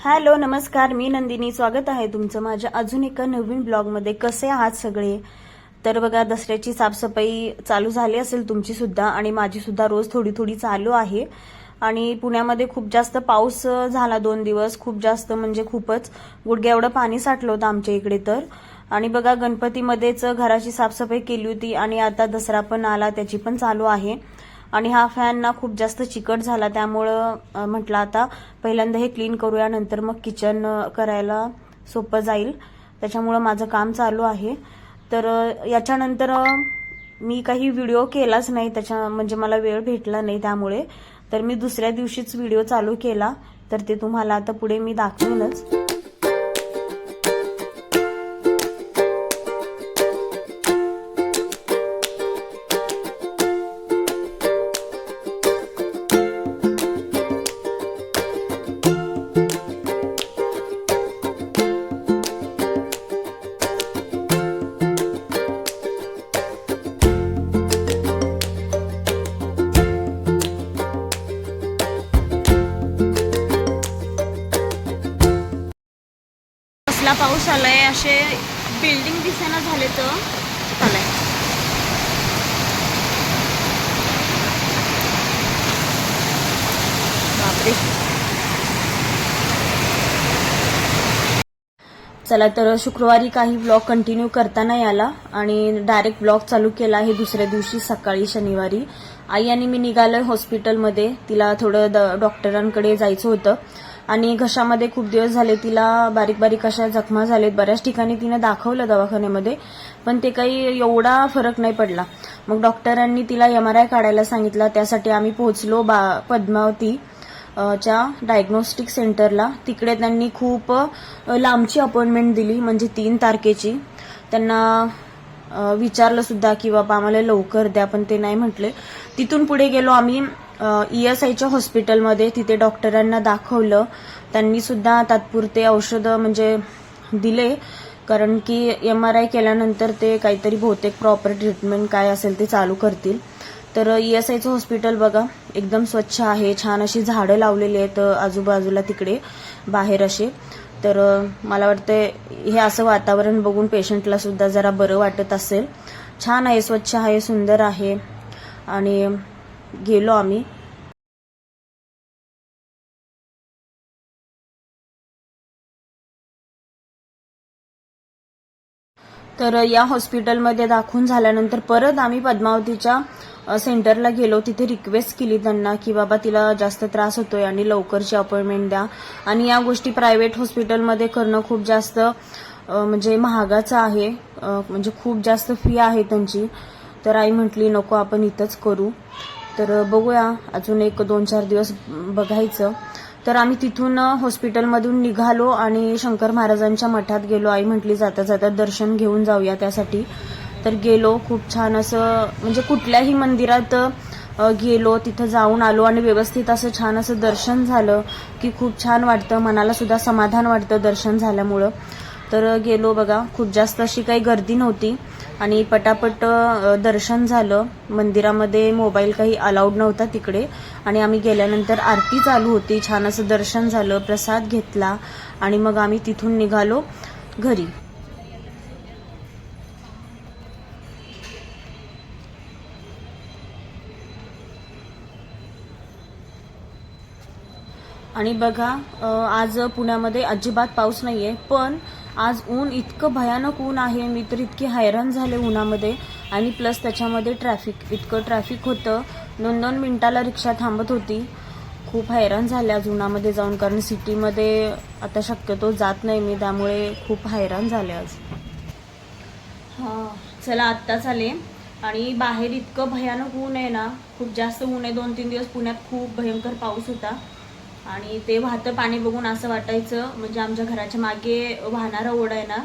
Hello नमस्कार. मी नंदिनी. स्वागत आहे तुमचं माझ्या अजून एका नवीन ब्लॉगमध्ये. कसे आहात सगळे? तर बघा दसऱ्याची साफसफाई चालू झाली असेल तुमची सुद्धा आणि माझी सुद्धा रोज थोडी थोडी चालू आहे. आणि पुण्यामध्ये खूप जास्त पाऊस झाला दोन दिवस. खूप जास्त म्हणजे खूपच. गुडघ्या एवढं पाणी साठलं होतं आमच्या इकडे तर. आणि बघा गणपतीमध्येच घराची साफसफाई केली होती आणि आता दसरा पण आला त्याची पण चालू आहे. आणि हा फॅन ना खूप जास्त चिकट झाला. त्यामुळं म्हटलं आता पहिल्यांदा हे क्लीन करूया नंतर मग किचन करायला सोपं जाईल. त्याच्यामुळं माझं काम चालू आहे. तर याच्यानंतर मी काही व्हिडिओ केलाच नाही. त्याच्या म्हणजे मला वेळ भेटला नाही त्यामुळे. तर मी दुसऱ्या दिवशीच व्हिडिओ चालू केला. तर ते तुम्हाला आता पुढे मी दाखवेनच. बिल्डिंग दिसेना झाले तर? आलाय बापरे. चला तर शुक्रवारी काही ब्लॉग कंटिन्यू करता नाही आला आणि डायरेक्ट ब्लॉग चालू केला आहे दुसऱ्या दिवशी सकाळी शनिवारी. आई आणि मी निघालोय हॉस्पिटलमध्ये. तिला थोडं द- डॉक्टरांकडे जायचं होतं. आणि घशामध्ये खूप दिवस झाले तिला बारीक बारीक अशा जखमा झालेत. बऱ्याच ठिकाणी तिनं दाखवलं दवाखान्यामध्ये पण ते काही एवढा फरक नाही पडला. मग डॉक्टरांनी तिला एम आर आय काढायला सांगितला. त्यासाठी आम्ही पोहोचलो बा पद्मावती च्या डायग्नोस्टिक सेंटरला तिकडे त्यांनी खूप लांबची अपॉइंटमेंट दिली म्हणजे तीन तारखेची. त्यांना विचारलं सुद्धा की बाबा आम्हाला लवकर द्या. पण ते नाही म्हटले. तिथून पुढे गेलो आम्ही. ई एस आयच्या हॉस्पिटलमध्ये तिथे डॉक्टरांना दाखवलं. त्यांनी सुद्धा तात्पुरते औषधं म्हणजे दिले. कारण की एम आर आय केल्यानंतर ते काहीतरी बहुतेक प्रॉपर ट्रीटमेंट काय असेल ते चालू करतील. तर ई एस आयचं हॉस्पिटल बघा एकदम स्वच्छ आहे. छान अशी झाडं लावलेली आहेत आजूबाजूला तिकडे बाहेर असे. तर मला वाटतं हे असं वातावरण बघून पेशंटला सुद्धा जरा बरं वाटत असेल. छान आहे स्वच्छ आहे सुंदर आहे. आणि गेलो आम्ही. तर या हॉस्पिटलमध्ये दाखवून झाल्यानंतर परत आम्ही पद्मावतीच्या सेंटरला गेलो. तिथे रिक्वेस्ट केली त्यांना की बाबा तिला जास्त त्रास होतोय आणि लवकरची अपॉइंटमेंट द्या. आणि या गोष्टी प्रायव्हेट हॉस्पिटलमध्ये करणं खूप जास्त म्हणजे महागाचं आहे. म्हणजे खूप जास्त फी आहे त्यांची. तर आई म्हटली नको आपण इथंच करू. तर बघूया. अजून एक दोन चार दिवस बघायचं. तर आम्ही तिथून हॉस्पिटलमधून निघालो आणि शंकर महाराजांच्या मठात गेलो. आई म्हटली जाता जाता दर्शन घेऊन जाऊया त्यासाठी. तर गेलो. खूप छान असं म्हणजे कुठल्याही मंदिरात गेलो. तिथं जाऊन आलो आणि व्यवस्थित असं छान असं दर्शन झालं की खूप छान वाटतं. मनाला सुद्धा समाधान वाटतं दर्शन झाल्यामुळं. तर गेलो बघा खूप जास्त अशी काही गर्दी नव्हती. आणि पटापट दर्शन झालं. मंदिरामध्ये मोबाईल काही अलाउड नव्हता तिकडे. आणि आम्ही गेल्यानंतर आरती चालू होती. छान असं दर्शन झालं प्रसाद घेतला. आणि मग आम्ही तिथून निघालो घरी. आणि बघा आज पुण्यामध्ये अजिबात पाऊस नाहीये. पण आज ऊन इतकं भयानक ऊन आहे मी तर इतकी हैराण झाले उन्हामध्ये. आणि प्लस त्याच्यामध्ये ट्रॅफिक इतकं ट्रॅफिक होतं. दोन दोन मिनटाला रिक्षा थांबत होती. खूप हैराण झाले आज उन्हामध्ये जाऊन कारण सिटीमध्ये आता शक्यतो जात नाही मी त्यामुळे खूप हैराण झाले आज. हां चला आत्ताच आले. आणि बाहेर इतकं भयानक ऊन आहे ना खूप जास्त ऊन आहे. दोन तीन दिवस पुण्यात खूप भयंकर पाऊस होता. आणि ते वाहतं पाणी बघून असं वाटायचं म्हणजे आमच्या घराच्या मागे वाहणारा ओढ आहे ना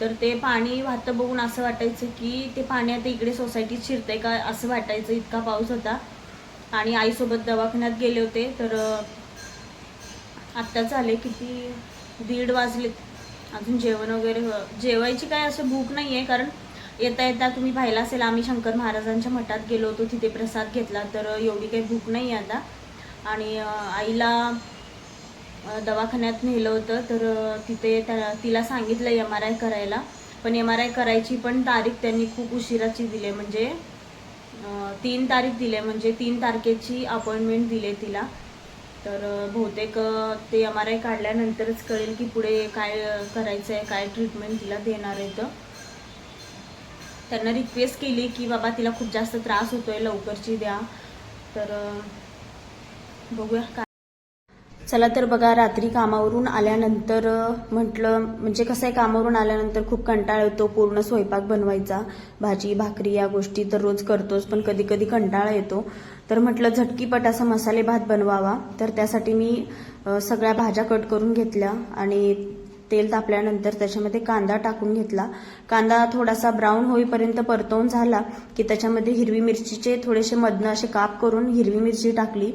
तर ते पाणी वाहतं बघून असं वाटायचं की ते पाणी आता इकडे सोसायटीत शिरतंय का? असं वाटायचं इतका पाऊस होता. आणि आईसोबत दवाखान्यात गेले होते तर आत्ताच आले किती? दीड वाजलेत. अजून जेवण वगैरे जेवायची काय असं भूक नाही आहे कारण येता येता तुम्ही पाहिला असेल आम्ही शंकर महाराजांच्या मठात गेलो होतो तिथे प्रसाद घेतला तर एवढी काही भूक नाही आहे आता. आणि आईला दवाखान्यात नेलं होतं. तर तिथे त्या तिला सांगितलं एम आर आय करायला. पण एम आर आय करायची पण तारीख त्यांनी खूप उशिराची दिली. म्हणजे तीन तारीख दिले. म्हणजे तीन तारखेची अपॉइंटमेंट दिले तिला. तर बहुतेक ते एम आर आय काढल्यानंतरच कळेल की पुढे काय करायचं आहे काय ट्रीटमेंट तिला देणार आहे तर. त्यांना रिक्वेस्ट केली की बाबा तिला खूप जास्त त्रास होतोय लवकरची द्या. तर बघूया काय. चला तर बघा रात्री कामावरून आल्यानंतर म्हटलं म्हणजे कसं आहे कामावरून आल्यानंतर खूप कंटाळा येतो पूर्ण स्वयंपाक बनवायचा भाजी भाकरी या गोष्टी तर रोज करतोच पण कधी कधी कंटाळा येतो. तर म्हटलं झटकीपट असा मसाले भात बनवावा. तर त्यासाठी मी सगळ्या भाज्या कट करून घेतल्या आणि तेल तापल्यानंतर त्याच्यामध्ये कांदा टाकून घेतला. कांदा थोडासा ब्राऊन होईपर्यंत परतवून झाला की त्याच्यामध्ये हिरवी मिरचीचे थोडेसे मधनं असे काप करून हिरवी मिरची टाकली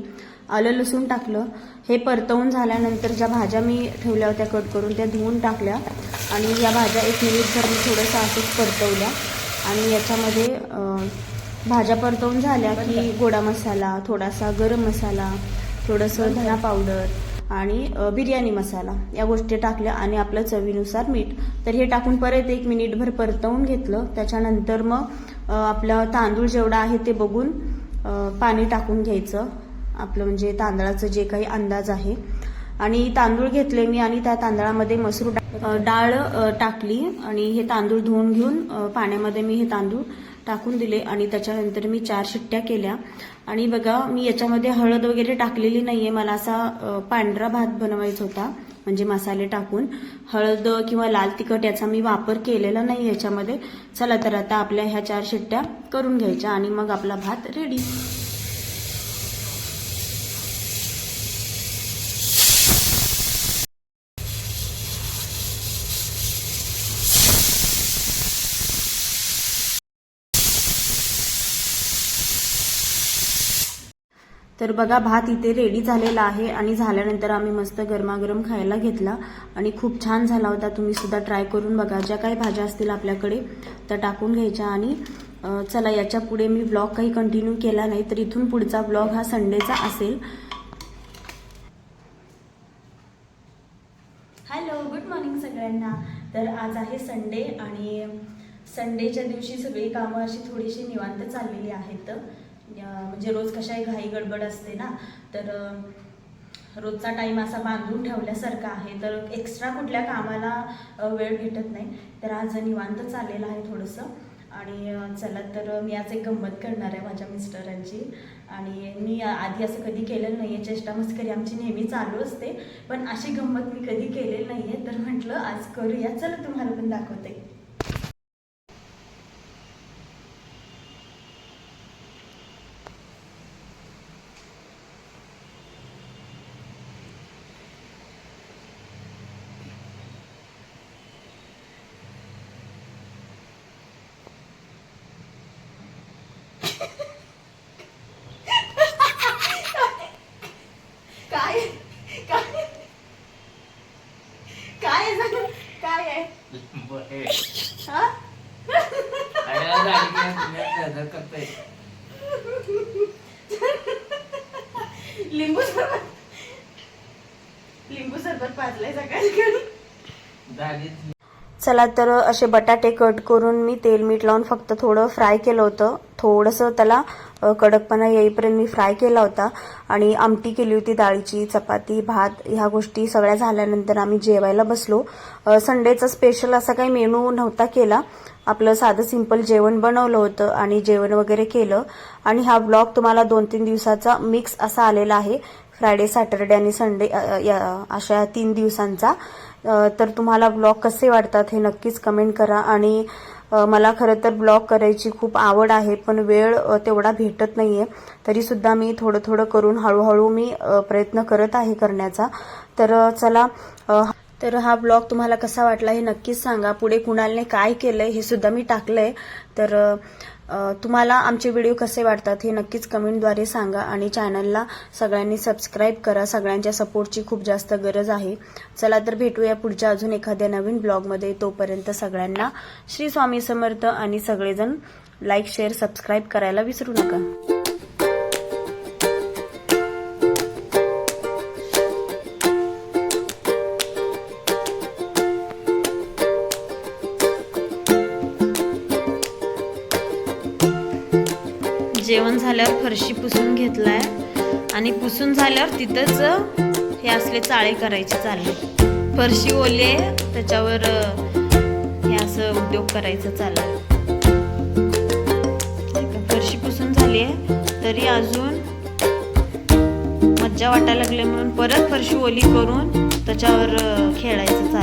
आलं लसूण टाकलं. हे परतवून झाल्यानंतर ज्या भाज्या मी ठेवल्या होत्या कट करून त्या धुवून टाकल्या आणि या भाज्या एक मिनिटभर मी थोडंसं असंच परतवल्या आणि याच्यामध्ये भाज्या परतवून झाल्या की गोडा मसाला थोडासा गरम मसाला थोडंसं धना पावडर आणि बिर्याणी मसाला या गोष्टी टाकल्या आणि आपलं चवीनुसार मीठ. तर हे टाकून परत एक मिनिटभर परतवून घेतलं. त्याच्यानंतर मग आपलं तांदूळ जेवढा आहे ते बघून पाणी टाकून घ्यायचं. आपलं म्हणजे तांदळाचं जे काही अंदाज आहे. आणि तांदूळ घेतले मी आणि त्या तांदळामध्ये मसूर डाळ टाकली. आणि हे तांदूळ धुवून घेऊन पाण्यामध्ये मी हे तांदूळ टाकून दिले आणि त्याच्यानंतर मी चार शिट्ट्या केल्या. आणि बघा मी याच्यामध्ये हळद वगैरे टाकलेली नाहीये. मला असा पांढरा भात बनवायचा होता म्हणजे मसाले टाकून. हळद किंवा लाल तिखट याचा मी वापर केलेला नाही याच्यामध्ये. चला तर आता आपल्या ह्या चार शिट्ट्या करून घ्यायच्या आणि मग आपला भात रेडी तर बघा भात इथे रेडी झालेला आहे आणि झाल्यानंतर आम्ही मस्त गरमागरम खायला घेतला आणि खूप छान झाला होता. तुम्ही सुद्धा ट्राय करून बघा. ज्या काही भाज्या असतील आपल्याकडे त्या टाकून घ्यायच्या आणि चला याच्यापुढे मी ब्लॉग काही कंटिन्यू केला नाही तर इथून पुढचा ब्लॉग हा संडेचा असेल. हॅलो गुड मॉर्निंग सगळ्यांना. तर आज आहे संडे आणि संडेच्या दिवशी सगळी कामं अशी थोडीशी निवांत चाललेली आहेत. म्हणजे रोज कशाही घाई गडबड असते ना तर रोजचा टाईम असा बांधून ठेवल्यासारखा आहे. तर एक्स्ट्रा कुठल्या कामाला वेळ भेटत नाही. तर आज निवांत चाललेलं आहे थोडंसं. आणि चला तर मी आज एक गंमत करणार आहे माझ्या मिस्टरांची. आणि मी आधी असं कधी केलेलं नाही आहे चेष्टा मस्करी आमची नेहमी चालू असते. पण अशी गंमत मी कधी केलेली नाही आहे तर म्हटलं आज करूया. चला तुम्हाला पण दाखवते काय काय काय आहे सांग? काय आहे हा? लिंबू सरबत. लिंबू सरबत पाजलंय सकाळी. चला तर असे बटाटे कट करून मी तेल मीठ लावून फक्त थोडं फ्राय केलं होतं. थोडंसं त्याला कडकपणा येईपर्यंत मी फ्राय केला होता. आणि आमटी केली होती डाळीची चपाती भात ह्या गोष्टी सगळ्या झाल्यानंतर आम्ही जेवायला बसलो. संडेचा स्पेशल असा काही मेनू नव्हता केला. आपलं साधं सिंपल जेवण बनवलं होतं आणि जेवण वगैरे केलं. आणि हा ब्लॉग तुम्हाला दोन तीन दिवसाचा मिक्स असा आलेला आहे. फ्रायडे सॅटरडे आणि संडे या- अशा तीन दिवसांचा. तर तुम्हाला ब्लॉग कसे वाटतात हे नक्कीच कमेंट करा. आणि मला खरं तर ब्लॉग करायची खूप आवड आहे पण वेळ तेवढा भेटत नाही आहे तरीसुद्धा मी थोडं थोडं करून हळूहळू मी प्रयत्न करत आहे करण्याचा. तर चला तर हा ब्लॉग तुम्हाला कसा वाटला हे नक्कीच सांगा. पुढे कुणालने काय केलंय हे सुद्धा मी टाकलंय. तर तुम्हाला आमचे व्हिडिओ कसे वाटतात हे नक्कीच कमेंटद्वारे सांगा आणि चॅनलला सगळ्यांनी सबस्क्राईब करा. सगळ्यांच्या सपोर्टची खूप जास्त गरज आहे. चला तर भेटूया पुढच्या अजून एखाद्या नवीन ब्लॉगमध्ये तोपर्यंत सगळ्यांना श्री स्वामी समर्थ आणि सगळेजण लाईक शेअर सबस्क्राईब करायला विसरू नका. जेवण झाल्यावर फरशी पुसून घेतलाय. आणि पुसून झाल्यावर तिथंच हे असले चाळे करायचे चालले. फरशी ओली त्याच्यावर हे असं उद्योग करायचं चाललं फरशी पुसून झाली आहे. तरी अजून मज्जा वाटायला लागली म्हणून परत फरशी ओली करून त्याच्यावर खेळायचं चाललं